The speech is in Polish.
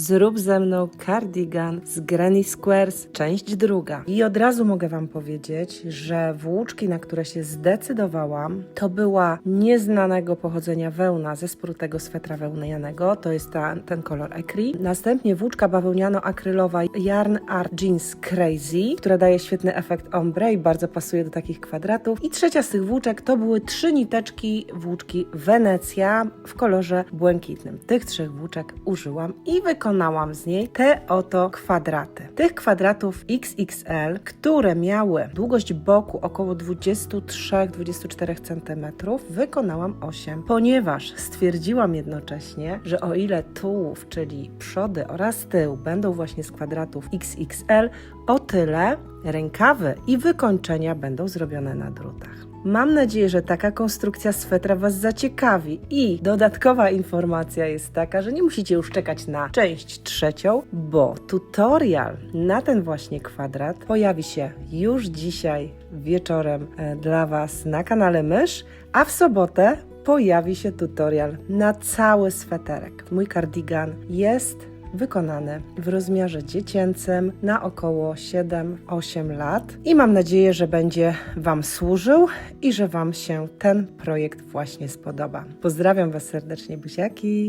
Zrób ze mną cardigan z Granny Squares, część druga. I od razu mogę Wam powiedzieć, że włóczki, na które się zdecydowałam, to była nieznanego pochodzenia wełna ze sprutego swetra wełnianego, to jest ta, ten kolor ecri. Następnie włóczka bawełniano-akrylowa Yarn Art Jeans Crazy, która daje świetny efekt ombre i bardzo pasuje do takich kwadratów. I trzecia z tych włóczek to były trzy niteczki włóczki Wenecja w kolorze błękitnym. Tych trzech włóczek użyłam i wykonałam z niej te oto kwadraty. Tych kwadratów XXL, które miały długość boku około 23-24 cm, wykonałam 8, ponieważ stwierdziłam jednocześnie, że o ile tułów, czyli przody oraz tył będą właśnie z kwadratów XXL, o tyle rękawy i wykończenia będą zrobione na drutach. Mam nadzieję, że taka konstrukcja swetra Was zaciekawi i dodatkowa informacja jest taka, że nie musicie już czekać na część trzecią, bo tutorial na ten właśnie kwadrat pojawi się już dzisiaj wieczorem e, dla Was na kanale Mysz, a w sobotę pojawi się tutorial na cały sweterek. Mój kardigan jest wykonany w rozmiarze dziecięcym na około 7-8 lat i mam nadzieję, że będzie Wam służył i że Wam się ten projekt właśnie spodoba. Pozdrawiam Was serdecznie, buziaki!